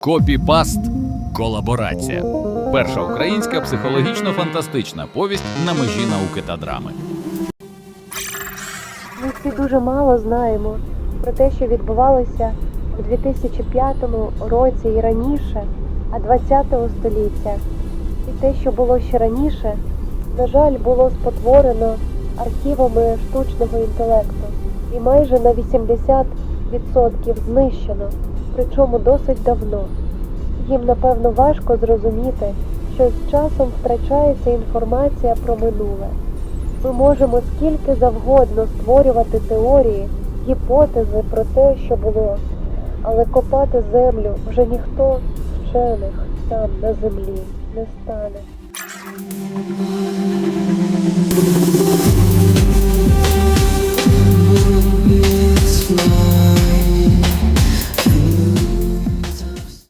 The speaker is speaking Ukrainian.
Копіпаст колаборація. Перша українська психологічно-фантастична повість на межі науки та драми. Ми всі дуже мало знаємо про те, що відбувалося у 2005 році і раніше, а 20 століття. І те, що було ще раніше, на жаль, було спотворено архівами штучного інтелекту і майже на 80% знищено, причому досить давно. Їм, напевно, важко зрозуміти, що з часом втрачається інформація про минуле. Ми можемо скільки завгодно створювати теорії, гіпотези про те, що було, але копати землю вже ніхто вчених там на землі не стане.